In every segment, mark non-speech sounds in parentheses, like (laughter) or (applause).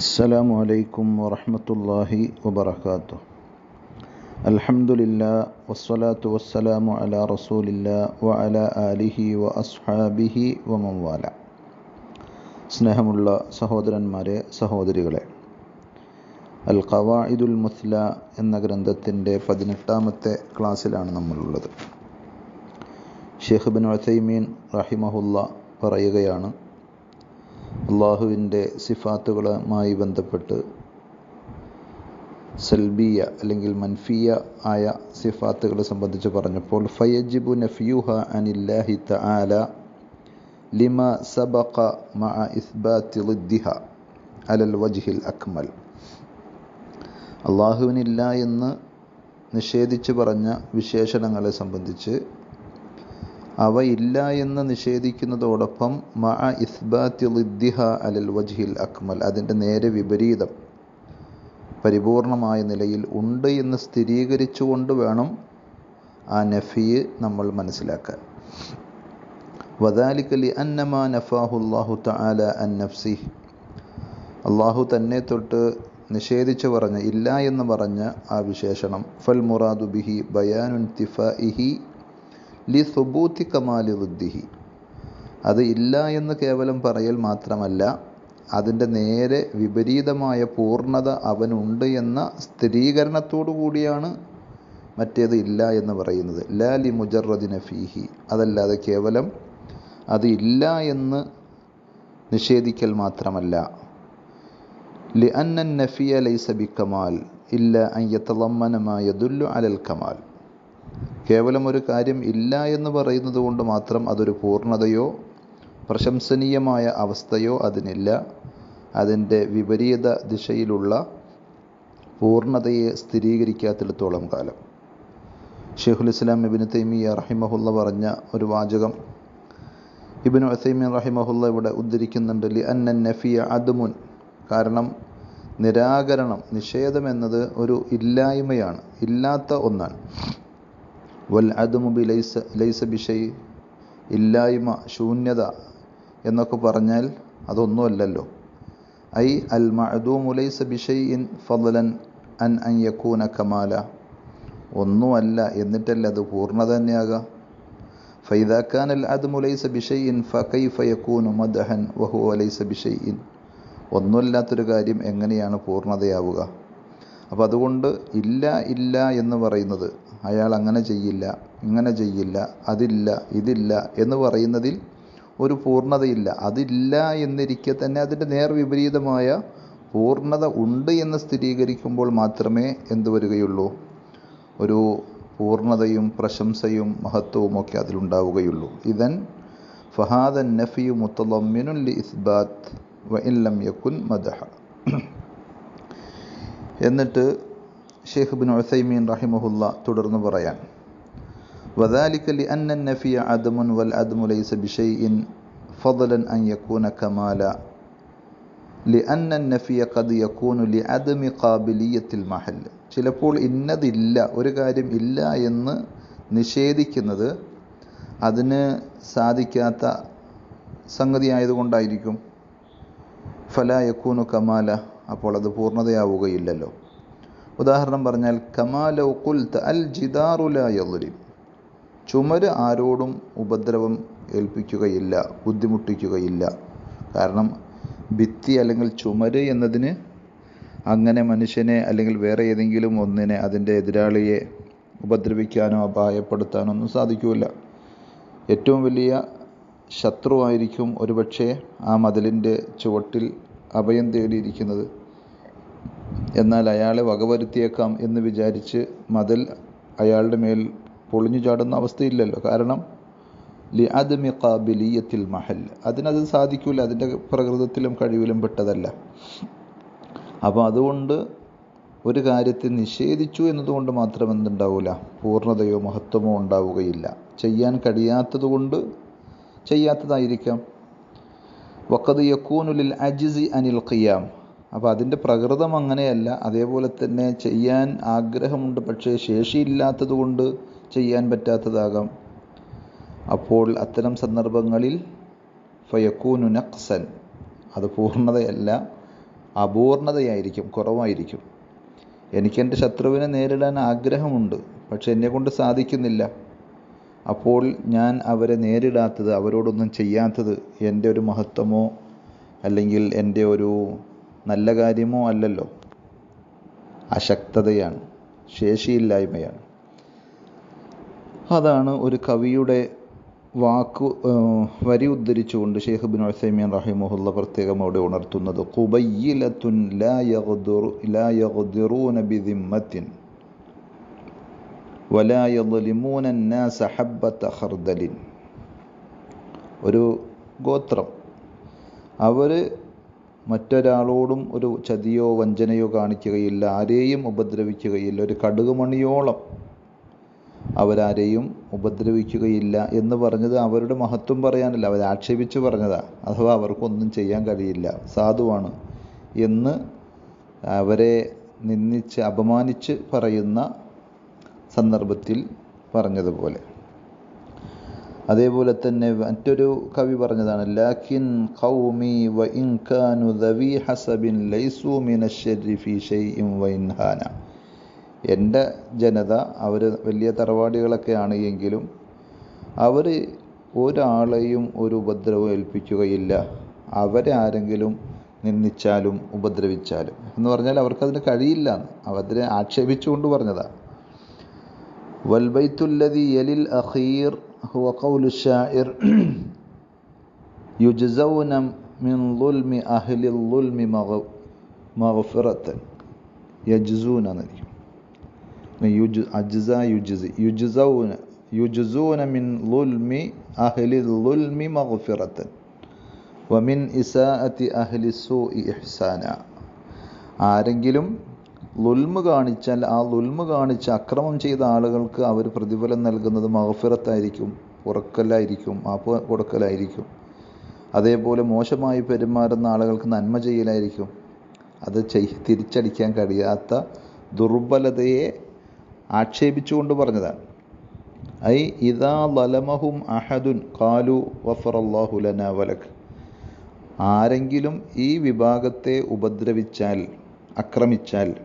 السلام عليكم ورحمة الله وبركاته الحمد لله والصلاة والسلام على رسول الله وعلى آله وأصحابه ومن والاه സ്നേഹമുള്ള സഹോദരന്മാരെ സഹോദരികളെ അൽ ഖവായിദുൽ മുസ്ല എന്ന ഗ്രന്ഥത്തിൻ്റെ പതിനെട്ടാമത്തെ ക്ലാസ്സിലാണ് നമ്മളുള്ളത് ഷെയ്ഖ് ബിൻ ഉസൈമീൻ റഹിമഹുല്ല പറയുകയാണ് അള്ളാഹുവിന്റെ സിഫാത്തുകളുമായി ബന്ധപ്പെട്ട് സെൽബിയ അല്ലെങ്കിൽ മൻഫിയ ആയ സിഫാത്തുകളെ സംബന്ധിച്ച് പറഞ്ഞപ്പോൾ ഫയജിബു നഫിയുഹ അനില്ലാഹി തആല ലിമ സബഖ മഅ ഇസ്ബാത്തി ളിദ്ദിഹ അലൽ വജ്ഹിൽ അക്മൽ. അള്ളാഹുവിനില്ല എന്ന് നിഷേധിച്ച് പറഞ്ഞ വിശേഷണങ്ങളെ സംബന്ധിച്ച് അവ ഇല്ല എന്ന് നിഷേധിക്കുന്നതോടൊപ്പം മഅ ഇസ്ബാത്തി ളിദ്ദിഹ അലൽ വജ്ഹിൽ അക്മൽ അതിന്റെ നേരെ വിപരീതം പരിപൂർണമായ നിലയിൽ ഉണ്ട് എന്ന് സ്ഥിരീകരിച്ചുകൊണ്ട് വേണം ആ നഫിയെ നമ്മൾ മനസ്സിലാക്കാൻ. വദാലിക്ക ലി അന്നമാ നഫാഹുല്ലാഹു തആല അൻ നഫ്സി. അള്ളാഹു തന്നെ തൊട്ട് നിഷേധിച്ചു പറഞ്ഞ ഇല്ല എന്ന് പറഞ്ഞ ആ വിശേഷണം. ഫൽ മുറാദു ബിഹി ബയാനുൻ തിഫാഇഹി ലി സുബൂത്തി കമാലി റുദ്ദിഹി അത് ഇല്ല എന്ന് കേവലം പറയൽ മാത്രമല്ല അതിന്റെ നേരെ വിപരീതമായ പൂർണത അവനുണ്ട് എന്ന സ്ഥിരീകരണത്തോടു കൂടിയാണ് മറ്റേത് ഇല്ല എന്ന് പറയുന്നത്. ലാ ലി മുജറദിന ഫീഹി. അതല്ലാതെ കേവലം അത് ഇല്ല എന്ന് നിഷേധിക്കൽ മാത്രമല്ല. ലി അന്നൻ നഫിയ ലൈസ ബി കമാൽ ഇല്ല അയ്യത്തലമ്മനമായ ദുല്ലു അലൽ കമാൽ. കേവലം ഒരു കാര്യം ഇല്ല എന്ന് പറയുന്നത് കൊണ്ട് മാത്രം അതൊരു പൂർണതയോ പ്രശംസനീയമായ അവസ്ഥയോ അതിനില്ല. അതിന്റെ വിപരീത ദിശയിലുള്ള പൂർണതയെ സ്ഥിരീകരിക്കാത്തിടത്തോളം കാലം. ഷെയ്ഖുൽ ഇസ്ലാം ഇബിന് തൈമിയ റഹിമഹുല്ല പറഞ്ഞ ഒരു വാചകം ഇബിന് അസൈമിൻ റഹിമഹുല്ല ഇവിടെ ഉദ്ധരിക്കുന്നുണ്ട്. ലി അന്നൻ നഫിയ അദ്മുൻ. കാരണം നിരാകരണം നിഷേധം എന്നത് ഒരു ഇല്ലായ്മയാണ് ഇല്ലാത്ത ഒന്നാണ്. വൽ അതുമുബി ലൈസ ലൈസ ബിഷൈ ഇല്ലായ്മ ശൂന്യത എന്നൊക്കെ പറഞ്ഞാൽ അതൊന്നുമല്ലല്ലോ. ഐ അൽ മഅദൂമു ലൈസ ബിഷൈ ഇൻ ഫലൻ അൻ അൻ യക്കൂന കമാല. ഒന്നുമല്ല എന്നിട്ടല്ല അത് പൂർണ തന്നെയാകുക ഫൈദാ അൽ അദ്മു ലൈസ ബിഷൈൻ ഫൈ ഫയക്കൂനു മദഹൻ വഹു അലൈസ ലൈസ ഇൻ ഒന്നുമില്ലാത്തൊരു കാര്യം എങ്ങനെയാണ് പൂർണതയാവുക? അപ്പോൾ അതുകൊണ്ട് ഇല്ല ഇല്ല എന്ന് പറയുന്നത് അയാൾ അങ്ങനെ ചെയ്യില്ല ഇങ്ങനെ ചെയ്യില്ല അതില്ല ഇതില്ല എന്ന് പറയുന്നതിൽ ഒരു പൂർണതയില്ല. അതില്ല എന്നിരിക്കെ തന്നെ അതിന്റെ നേർവിപരീതമായ പൂർണത ഉണ്ട് എന്ന് സ്ഥിരീകരിക്കുമ്പോൾ മാത്രമേ എന്തു വരികയുള്ളൂ? ഒരു പൂർണതയും പ്രശംസയും മഹത്വവും ഒക്കെ അതിലുണ്ടാവുകയുള്ളൂ ഇതൻ ഫഹാദൻ നഫിയു മുത്തലമ്മിനുൽ ഇസ്ബാത്ത് വ ഇല്ലം യക്കുൻ മദഹ. എന്നിട്ട് ഷെയ്ഖ് ബിൻ ഉസൈമീൻ റഹിമഹുല്ല തുടർന്ന് പറയാൻ وذلك لأن النفي عدم والعدم ليس بشيء فضلا أن يكون كمالا لأن النفي قد يكون لعدم قابلية المحل ചിലപ്പോൾ ഇന്നതില്ല ഒരു കാര്യം ഇല്ല എന്ന് നിഷേധിക്കുന്നത് അതിന് സാധിക്കാത്ത സംഗതി ആയതുകൊണ്ടായിരിക്കും ഫല യക്കൂനു കമാല അപ്പോൾ അത് പൂർണ്ണതയാവുകയില്ലല്ലോ ഉദാഹരണം പറഞ്ഞാൽ കമാലൗ കുൽത്ത് അൽ ജിദാറുലായുലിം ചുമര് ആരോടും ഉപദ്രവം ഏൽപ്പിക്കുകയില്ല ബുദ്ധിമുട്ടിക്കുകയില്ല. കാരണം ഭിത്തി അല്ലെങ്കിൽ ചുമര് എന്നതിന് അങ്ങനെ മനുഷ്യനെ അല്ലെങ്കിൽ വേറെ ഏതെങ്കിലും ഒന്നിനെ അതിന്റെ എതിരാളിയെ ഉപദ്രവിക്കാനോ അപായപ്പെടുത്താനോ ഒന്നും സാധിക്കില്ല. ഏറ്റവും വലിയ ശത്രുവായിരിക്കും ഒരുപക്ഷെ ആ മതിലിന്റെ ചുവട്ടിൽ അഭയം തേടിയിരിക്കുന്നത്. എന്നാൽ അയാളെ വകവരുത്തിയേക്കാം എന്ന് വിചാരിച്ച് മതിൽ അയാളുടെ മേൽ പൊളിഞ്ഞു ചാടുന്ന അവസ്ഥയില്ലല്ലോ. കാരണം ലി അദ്മി കാബിലിയത്തിൽ മഹൽ. അതിനത് സാധിക്കില്ല അതിന്റെ പ്രകൃതത്തിലും കഴിവിലും പെട്ടതല്ല. അപ്പോൾ അതുകൊണ്ട് ഒരു കാര്യത്തെ നിഷേധിച്ചു എന്നതുകൊണ്ട് മാത്രം എന്തുണ്ടാവില്ല പൂർണതയോ മഹത്വമോ ഉണ്ടാവുകയില്ല. ചെയ്യാൻ കഴിയാത്തത് കൊണ്ട് ചെയ്യാത്തതായിരിക്കാം. വക്കത് യക്കൂനുലിൽ അജിസി അനിൽ ഖിയാം. അപ്പോൾ അതിന്റെ പ്രകൃതം അങ്ങനെയല്ല. അതേപോലെ തന്നെ ചെയ്യാൻ ആഗ്രഹമുണ്ട്. പക്ഷേ ശേഷിയില്ലാത്തത് കൊണ്ട് ചെയ്യാൻ പറ്റാത്തതാകാം. അപ്പോൾ അത്തരം സന്ദർഭങ്ങളിൽ ഫയക്കൂനു നഖ്സൻ. അത് പൂർണതയല്ല അപൂർണതയായിരിക്കും കുറവായിരിക്കും. എനിക്കെന്റെ ശത്രുവിനെ നേരിടാൻ ആഗ്രഹമുണ്ട് പക്ഷെ എന്നെക്കൊണ്ട് സാധിക്കുന്നില്ല. അപ്പോൾ ഞാൻ അവരെ നേരിടാത്തത് അവരോടൊന്നും ചെയ്യാത്തത് എന്റെ ഒരു മഹത്വമോ അല്ലെങ്കിൽ എന്റെ ഒരു നല്ല കാര്യമോ അല്ലല്ലോ. അശക്തതയാണ് ശേഷിയില്ലായ്മയാണ്. അതാണ് ഒരു കവിയുടെ വാക്ക് വരി ഉദ്ധരിച്ചുകൊണ്ട് ഷെയ്ഖ് ബിൻ ഒസൈമിയൻ റഹിമുഹുല്ല പ്രത്യേകം അവിടെ ഉണർത്തുന്നത്. കുബയ്യിലത്തുൻ ഒരു ഗോത്രം. അവർ മറ്റൊരാളോടും ഒരു ചതിയോ വഞ്ചനയോ കാണിക്കുകയില്ല ആരെയും ഉപദ്രവിക്കുകയില്ല. ഒരു കടുകുമണിയോളം അവരാരെയും ഉപദ്രവിക്കുകയില്ല എന്ന് പറഞ്ഞത് അവരുടെ മഹത്വം പറയാനല്ല അവരാക്ഷേപിച്ച് പറഞ്ഞതാ. അഥവാ അവർക്കൊന്നും ചെയ്യാൻ കഴിയില്ല. സാധുവാണ് എന്ന് അവരെ നിന്ദിച്ച് അപമാനിച്ച് പറയുന്ന സന്ദർഭത്തിൽ പറഞ്ഞതുപോലെ. അതേപോലെ തന്നെ മറ്റൊരു കവി പറഞ്ഞതാണ് ലാക്കിൻ ഖൗമി വ ഇൻകാനു ദവി ഹസബിൻ ലൈസു മിന ശർരി ഫീ ഷൈഇൻ വ ഇൻഹാന എന്റെ ജനത അവർ വലിയ തറവാടികളൊക്കെയാണ് എങ്കിലും അവർ ഒരാളെയും ഒരു ഉപദ്രവം ഏൽപ്പിക്കുകയില്ല. അവരെ ആരെങ്കിലും നിന്ദിച്ചാലും ഉപദ്രവിച്ചാലും. എന്ന് പറഞ്ഞാൽ അവർക്കതിന് കഴിയില്ല. അവരെ ആക്ഷേപിച്ചുകൊണ്ട് പറഞ്ഞതാണ് വൽബൈത്തുല്ലതി യലിൽ അഖീർ هو قول الشاعر يجزون من ظلم أهل الظلم مغفرة يجزون أجزاء يجزي يجزون يجزون من ظلم أهل الظلم مغفرة ومن إساءة أهل السوء إحسانا ആരെങ്കിലും ലുൽമ് കാണിച്ചാൽ ആ ലുൽമ് കാണിച്ച് അക്രമം ചെയ്ത ആളുകൾക്ക് അവർ പ്രതിഫലം നൽകുന്നത് മഹഫിറത്തായിരിക്കും ഉറക്കലായിരിക്കും മാപ്പ് കൊടുക്കലായിരിക്കും. അതേപോലെ മോശമായി പെരുമാറുന്ന ആളുകൾക്ക് നന്മ ചെയ്യലായിരിക്കും. അത് ചെയ് തിരിച്ചടിക്കാൻ കഴിയാത്ത ദുർബലതയെ ആക്ഷേപിച്ചുകൊണ്ട് പറഞ്ഞതാണ്. ഐ ഇതാ ലലമഹും അഹദുൻ കാലു വഫറല്ലാഹു ലന വലക്. ആരെങ്കിലും ഈ വിഭാഗത്തെ ഉപദ്രവിച്ചാൽ ആക്രമിച്ചാൽ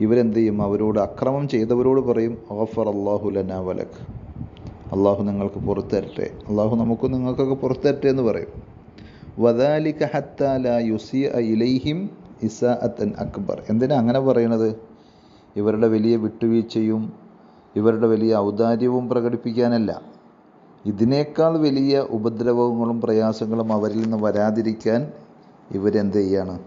ഇവരെന്ത് ചെയ്യും? അവരോട് അക്രമം ചെയ്തവരോട് പറയും ഓഫർ അള്ളാഹു ലന വലക്. അള്ളാഹു നിങ്ങൾക്ക് പുറത്തരട്ടെ. അള്ളാഹു നമുക്ക് നിങ്ങൾക്കൊക്കെ പുറത്തരട്ടെ എന്ന് പറയും. വദാലിക ഹത്താല യുസി ഇലൈഹിം ഇസാഅത്തൻ അക്ബർ. എന്തിനാ അങ്ങനെ പറയണത്? ഇവരുടെ വലിയ വിട്ടുവീഴ്ചയും ഇവരുടെ വലിയ ഔദാര്യവും പ്രകടിപ്പിക്കാനല്ല. ഇതിനേക്കാൾ വലിയ ഉപദ്രവങ്ങളും പ്രയാസങ്ങളും അവരിൽ നിന്ന് വരാതിരിക്കാൻ ഇവരെന്ത് ചെയ്യാണ്?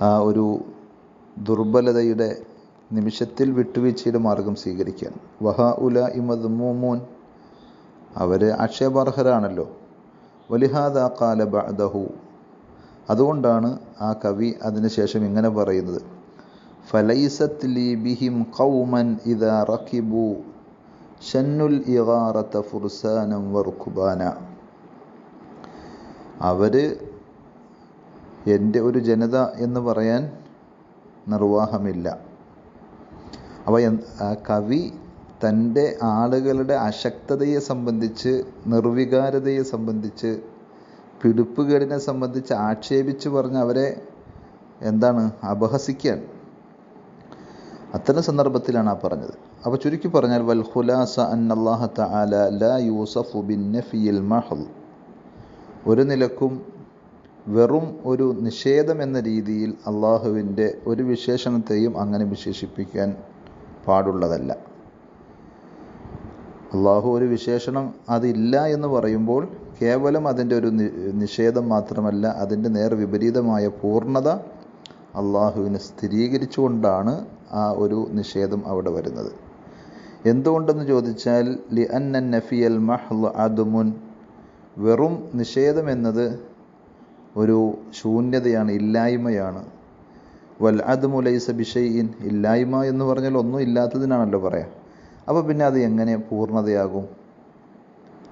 ആ ഒരു ദുർബലതയുടെ നിമിഷത്തിൽ വിട്ടുവീഴ്ചയുടെ മാർഗം സ്വീകരിക്കാൻ. വഹ ഉല ഇമദ് മൂമൂൻ അവർ ആക്ഷേപാർഹരാണല്ലോ. വലിഹാദ കാല ബഅദഹു. അതുകൊണ്ടാണ് ആ കവി അതിനുശേഷം ഇങ്ങനെ പറയുന്നത്. ഫലൈസത് ലി ബിഹിം ഖൗമൻ ഇദാ റക്കിബു ഷന്നുൽ ഇഗാറത ഫുർസാനം വർക്കുബാന അവർ എന്റെ ഒരു ജനത എന്ന് പറയാൻ നിർവാഹമില്ല. ആ കവി തന്റെ ആളുകളുടെ അശക്തതയെ സംബന്ധിച്ച് നിർവികാരതയെ സംബന്ധിച്ച് പിടിപ്പുകേടിനെ സംബന്ധിച്ച് ആക്ഷേപിച്ച് പറഞ്ഞ് അവരെ എന്താണ്? അപഹസിക്കാൻ. അത്തരം സന്ദർഭത്തിലാണ് ആ പറഞ്ഞത്. അപ്പോൾ ചുരുക്കി പറഞ്ഞാൽ വൽ ഖുലാസ അള്ളാഹ തആല ലാ യൂസഫു ബിൻ നഫിയിൽ മഹൽ ഒരു നിലക്കും വെറും ഒരു നിഷേധം എന്ന രീതിയിൽ അള്ളാഹുവിന്റെ ഒരു വിശേഷണത്തെയും അങ്ങനെ വിശേഷിപ്പിക്കാൻ പാടുള്ളതല്ല. അള്ളാഹു ഒരു വിശേഷണം അതില്ല എന്ന് പറയുമ്പോൾ കേവലം അതിന്റെ ഒരു നിഷേധം മാത്രമല്ല അതിന്റെ നേർ വിപരീതമായ പൂർണത അള്ളാഹുവിനെ സ്ഥിരീകരിച്ചുകൊണ്ടാണ് ആ ഒരു നിഷേധം അവിടെ വരുന്നത്. എന്തുകൊണ്ടെന്ന് ചോദിച്ചാൽ ലി അന്നൻ നഫിയൽ മഹ്ൽ അദുമുൻ വെറും നിഷേധം എന്നത് ഒരു ശൂന്യതയാണ് ഇല്ലായ്മയാണ്. വൽ അദ്മു ലൈസ ബിഷൈൻ ഇല്ലായ്മ എന്ന് പറഞ്ഞാൽ ഒന്നും ഇല്ലാത്തതിനാണല്ലോ പറയാം. അപ്പോൾ പിന്നെ അത് എങ്ങനെ പൂർണതയാകും?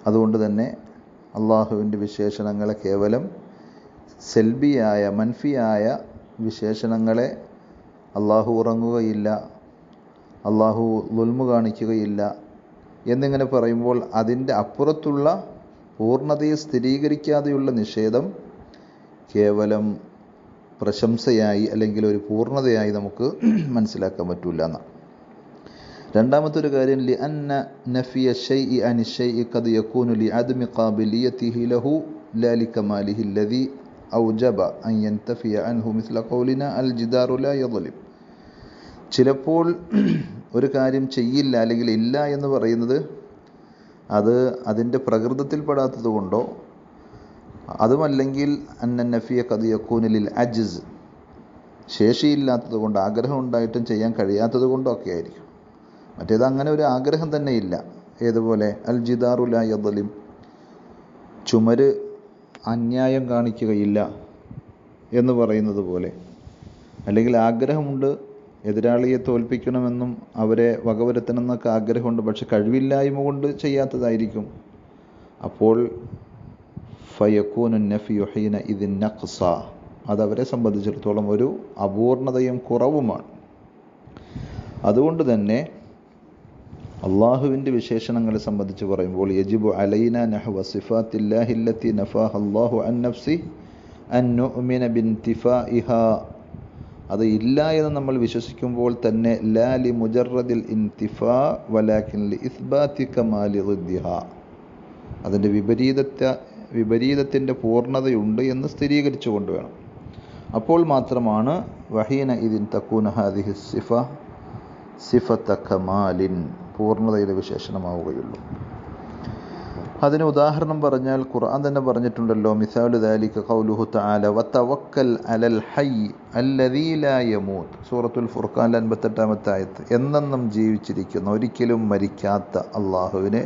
അതുകൊണ്ട് തന്നെ അള്ളാഹുവിന്റെ വിശേഷണങ്ങളെ കേവലം സെൽബിയായ മൻഫിയായ വിശേഷണങ്ങളെ അള്ളാഹു ഉറങ്ങുകയില്ല അള്ളാഹു ലുൽമു കാണിക്കുകയില്ല എന്നിങ്ങനെ പറയുമ്പോൾ അതിന്റെ അപ്പുറത്തുള്ള പൂർണതയെ സ്ഥിരീകരിക്കാതെയുള്ള നിഷേധം കേവലം പ്രശംസയായി അല്ലെങ്കിൽ ഒരു പൂർണതയായി നമുക്ക് (clears throat) മനസ്സിലാക്കാൻ പറ്റില്ല എന്നാണ് രണ്ടാമത്തെ ഒരു കാര്യം ലി അന്ന നഫിയ ഷൈഇ അനി ഷൈഇ ഖദ് യകൂനു ലി അദ്മി ഖാബിലിയതിഹി ലഹു ലാ ലികമാലിഹി അല്ലദി ഔജബ അൻ യന്തഫിയ അൻഹു മിസ്ല ഖൗലിന അൽ ജിദാറു ലാ യദ്ലിം ചിലപ്പോൾ (clears throat) ഒരു കാര്യം ചെയ്യില്ല അല്ലെങ്കിൽ ഇല്ല എന്ന് പറയുന്നത് അത് അതിന്റെ പ്രകൃതത്തിൽപ്പെടാത്തത് കൊണ്ടോ അതുമല്ലെങ്കിൽ അന്ന നഫിയ കത് യക്കൂനിലിൽ അജിസ്. ശേഷിയില്ലാത്തത് കൊണ്ട് ആഗ്രഹം ഉണ്ടായിട്ടും ചെയ്യാൻ കഴിയാത്തത് കൊണ്ടോ ഒക്കെ ആയിരിക്കും മറ്റേത് അങ്ങനെ ഒരു ആഗ്രഹം തന്നെ ഇല്ല ഏതുപോലെ? അൽ ജിദാറുല ചുമര് അന്യായം കാണിക്കുകയില്ല എന്ന് പറയുന്നത് പോലെ. അല്ലെങ്കിൽ ആഗ്രഹമുണ്ട് എതിരാളിയെ തോൽപ്പിക്കണമെന്നും അവരെ വകവരുത്തണമെന്നൊക്കെ ആഗ്രഹമുണ്ട് പക്ഷെ കഴിവില്ലായ്മ കൊണ്ട് ചെയ്യാത്തതായിരിക്കും. അപ്പോൾ ഫയക്കൂനു നഫിയുഹീന ഇതിൻ നഖ്സ. അതവരെ സംബന്ധിച്ചിടത്തോളം ഒരു അപൂർണതയും കുറവുമാണ്. അതുകൊണ്ട് തന്നെ അള്ളാഹുവിന്റെ വിശേഷണങ്ങളെ സംബന്ധിച്ച് പറയുമ്പോൾ യജിബു അലൈന നഹ്വ സിഫാത്തില്ലാഹില്ലത്തി നഫാഹ അള്ളാഹു അൻ നഫ്സി അൻ നുഅ്മിന ഇഹ അത് ഇല്ല എന്ന് നമ്മൾ വിശ്വസിക്കുമ്പോൾ തന്നെ ലാ ലി മുജറദിൽ ഇൻതിഫാ വലാക്കിൻ ലി ഇസ്ബാത്തി കമാലി റുദ്ദിഹ അതിന്റെ വിപരീതത്തെ വിപരീതത്തിന്റെ പൂർണതയുണ്ട് എന്ന് സ്ഥിരീകരിച്ചു കൊണ്ടുവേണം അപ്പോൾ മാത്രമാണ് വഹീന ഇതിൻ തക്കൂന ഹാദിഹി സിഫ സിഫത്ത കമാലിൻ പൂർണതയുടെ വിശേഷണമാവുകയുള്ളൂ. അതിന് ഉദാഹരണം പറഞ്ഞാൽ ഖുർആൻ തന്നെ പറഞ്ഞിട്ടുണ്ടല്ലോ മിസാലു ദാലിക ഖൗലുഹു തആല വതവക്കൽ അലൽ ഹയ്യ് അല്ലദീ ലാ യമൂത് സൂറത്തുൽ ഫുർഖാൻ അൻപത്തെട്ടാമത്തെ ആയത്ത്. എന്നെന്നും ജീവിച്ചിരിക്കുന്ന ഒരിക്കലും മരിക്കാത്ത അള്ളാഹുവിനെ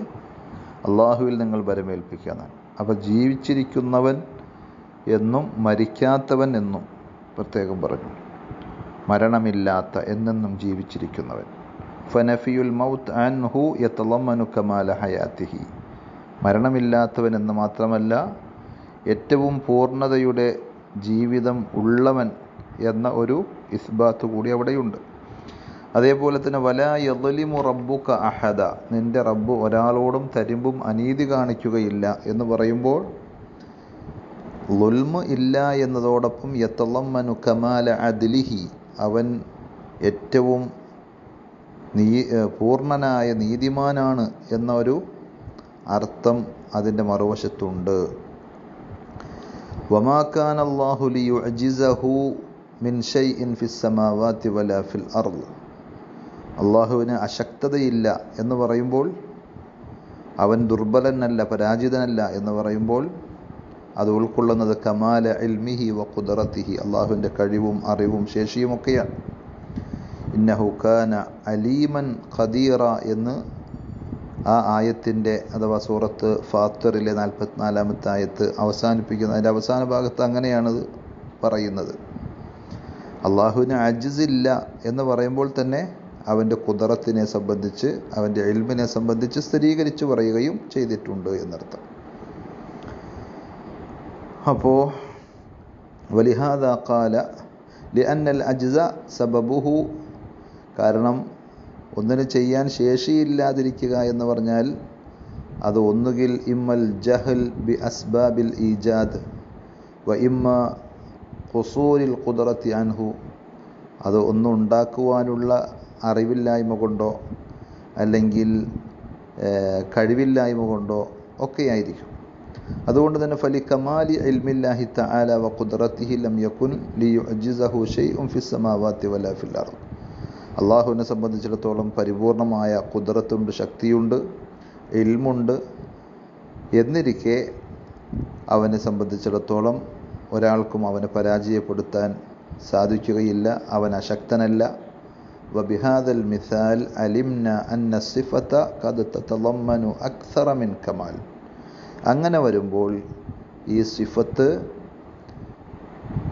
അള്ളാഹുവിൽ നിങ്ങൾ വരമേൽപ്പിക്കുക അപ്പോൾ ജീവിച്ചിരിക്കുന്നവൻ എന്നും മരിക്കാത്തവൻ എന്നും പ്രത്യേകം പറഞ്ഞു. മരണമില്ലാത്ത എന്നെന്നും ജീവിച്ചിരിക്കുന്നവൻ. ഫനഫിയുൽ മൗത്ത് അൻഹു യത്തലമ്മനു കമാല ഹയാത്തിഹി. മരണമില്ലാത്തവൻ എന്ന് മാത്രമല്ല ഏറ്റവും പൂർണതയുടെ ജീവിതം ഉള്ളവൻ എന്ന ഒരു ഇസ്ബാത്ത് കൂടി അവിടെയുണ്ട്. അതേപോലെ തന്നെ വല യദലിമു റബ്ബുക്ക അഹദ നിന്റെ റബ്ബ് ഒരാളോടും തരിമ്പും അനീതി കാണിക്കുകയില്ല എന്ന് പറയുമ്പോൾ ലുൽമ ഇല്ല എന്നതോടൊപ്പം യത്തലമ്മനു കമാല അദ്ലിഹി അവൻ ഏറ്റവും നീ പൂർണനായ നീതിമാനാണ് എന്ന ഒരു അർത്ഥം അതിന്റെ മറുവശത്തുണ്ട്. വമാക്കാൻ അള്ളാഹുലിയു അജിസഹു മിൻ ഷൈഇൻ ഫിസ് സമാവാതി വലാ ഫിൽ അർദ് അള്ളാഹുവിന് അശക്തതയില്ല എന്ന് പറയുമ്പോൾ അവൻ ദുർബലനല്ല പരാജിതനല്ല എന്ന് പറയുമ്പോൾ അത് ഉൾക്കൊള്ളുന്നത് കമാല ഇൽമിഹി വ കുദറത്തിഹി അള്ളാഹുവിന്റെ കഴിവും അറിവും ശേഷിയുമൊക്കെയാണ്. ഇന്നഹു കാന അലീമൻ ഖദീറ എന്ന് ആ ആയത്തിന്റെ അഥവാ സൂറത്ത് ഫാത്തറിലെ നാൽപ്പത്തിനാലാമത്തെ ആയത്ത് അവസാനിപ്പിക്കുന്ന അതിന്റെ അവസാന ഭാഗത്ത് അങ്ങനെയാണത് പറയുന്നത്. അള്ളാഹുവിന് അജിസില്ല എന്ന് പറയുമ്പോൾ തന്നെ അവന്റെ കുദറത്തിനെ സംബന്ധിച്ച് അവന്റെ എൽമിനെ സംബന്ധിച്ച് സ്ഥിരീകരിച്ച് പറയുകയും ചെയ്തിട്ടുണ്ട് എന്നർത്ഥം. അപ്പോൾ വലിഹാദ കാല ലി അന്നൽ അജ്സ സബബുഹു കാരണം ഒന്നിന് ചെയ്യാൻ ശേഷിയില്ലാതിരിക്കുക എന്ന് പറഞ്ഞാൽ അത് ഒന്നുകിൽ ഇമ്മൽ ജഹൽ ബി അസ്ബാബിൽ ഈജാദ് വ ഇമ്മ ഖുസൂരിൽ ഖുദറത്തി അൻഹു അത് ഒന്നും ഉണ്ടാക്കുവാനുള്ള അറിവില്ലായ്മ കൊണ്ടോ അല്ലെങ്കിൽ കഴിവില്ലായ്മ കൊണ്ടോ ഒക്കെ ആയിരിക്കും അതുകൊണ്ട് തന്നെ ഫലി കമാലി ഇൽമില്ലാഹി തആല വ ഖുദ്റത്തിഹി ലം യകുൻ ലിയുഅജിസഹു ഷൈഉൻ ഫിസ് സമാവാതി വലാ ഫിൽ അർദ്. അള്ളാഹുവിനെ സംബന്ധിച്ചിടത്തോളം പരിപൂർണമായ കുതിരത്തുണ്ട് ശക്തിയുണ്ട് ഇൽമുണ്ട്. എന്നിരിക്കെ അവനെ സംബന്ധിച്ചിടത്തോളം ഒരാൾക്കും അവനെ പരാജയപ്പെടുത്താൻ സാധിക്കുകയില്ല അവൻ അശക്തനല്ല. വബിഹാദൽ മിസാൽ അലിംന അന്ന സിഫത്ത കത് തതളമ്മനു അക്സറ മിൻ കമാൽ അങ്ങനെ വരുമ്പോൾ ഈ സിഫത്ത്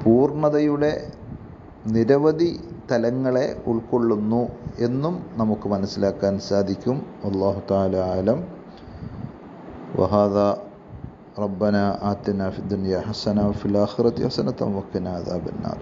പൂർണ്ണതയുടെ നിരവധി തലങ്ങളെ ഉൾക്കൊള്ളുന്നു എന്നും നമുക്ക് മനസ്സിലാക്കാൻ സാധിക്കും അള്ളാഹു താല ആലം വഹാദ ربنا آتنا في الدنيا حسنة وفي الآخرة حسنة وقنا عذاب النار